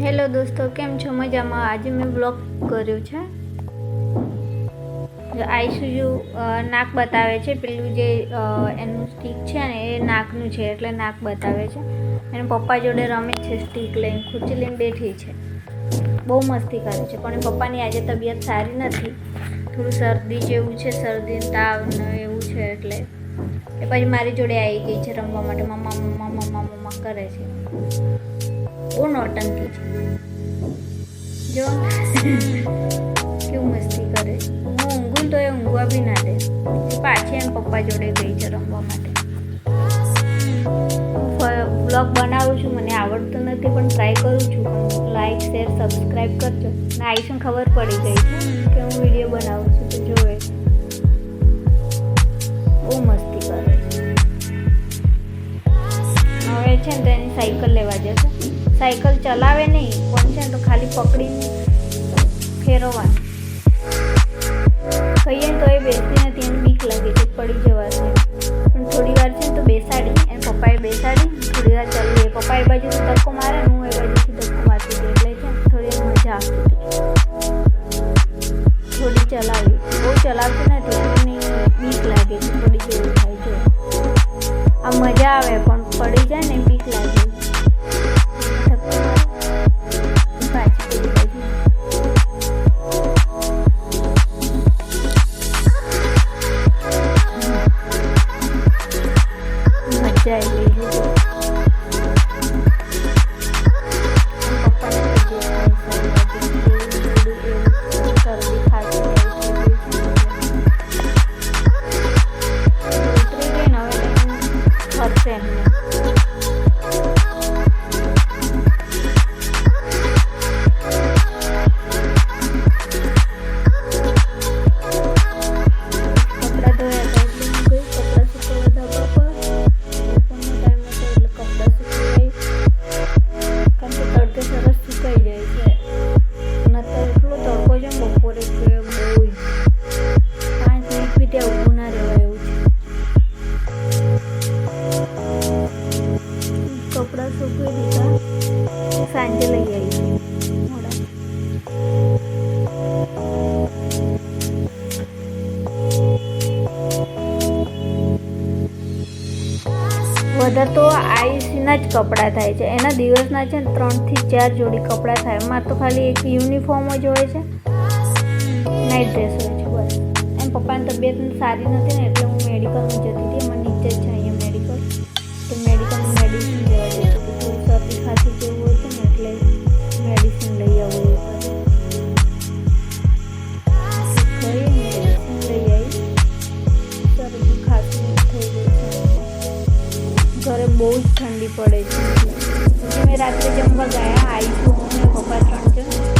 Hello દોસ્તો, કેમ છો? મજામાં? આજે મેં બ્લોગ કર્યો છે. આઈસુજુ નાક બતાવે છે. પેલું જે એનું સ્ટીક છે ને, એ નાકનું છે, એટલે નાક બતાવે છે. એને પપ્પા જોડે રમે છે સ્ટીક લઈને, ખુરચી લઈને બેઠી છે. બહુ મસ્તી કરે છે. પણ પપ્પાની આજે તબિયત સારી નથી. થોડું શરદી જેવું છે શરદી તાવ ને એવું છે, એટલે. એ પછી મારી જોડે આવી ગઈ છે રમવા માટે. મમ્મા મમ્મા મમ્મા મમ્મા કરે છે. બહુ નોટંકી જો. કેવું મસ્તી કરે. હું ઊંઘું તો એ ઊંઘવા બી ના દે. પાછી એમ પપ્પા જોડે ગઈ છે રમવા માટે. બ્લોગ બનાવું છું, મને આવડતું નથી, પણ ટ્રાય કરું છું. લાઈક શેર સબસ્ક્રાઈબ કરજો. ને આઈશું ખબર પડી ગઈ છે કે હું વીડિયો બનાવું છું, તો જોવે. બહુ મસ્તી કરે છે. હવે છે ને તેની સાયકલ લેવા જશે. સાયકલ ચલાવે નહીં પણ છે તો ખાલી પકડી ફેરવવાનું. કહીએ તો એ બેસતી નથી એને બીક લાગે છે, પડી જવાશે પણ થોડી વાર છે તો બેસાડી, એને પપ્પાએ બેસાડી, થોડી વાર ચાલીએ. પપ્પા એ બાજુથી ધક્કો મારે હું એ બાજુથી ધક્કો મારતી હતી, એટલે છે થોડી મજા આવતી હતી. થોડી ચલાવી. બહુ ચલાવતી નથી એની બીક લાગે છે થોડી જેવું થાય છે. આ મજા આવે, પણ પડી જાય ને વધારે તો આઈસીના જ કપડાં થાય છે. એના દિવસના છે ને ત્રણથી ચાર જોડી કપડાં થાય. એમાં તો ખાલી એક યુનિફોર્મ જ હોય છે. નાઇટ ડ્રેસ હોય છે, બસ. એમ પપ્પાની તબિયત સારી નથી ને એટલે હું મેડિકલમાં જતી હતી. એમાં બહુ જ ઠંડી પડે છે. મેં રાત્રે જમવા ગયા આઈફોન હું પપ્પા ત્રણ જણ.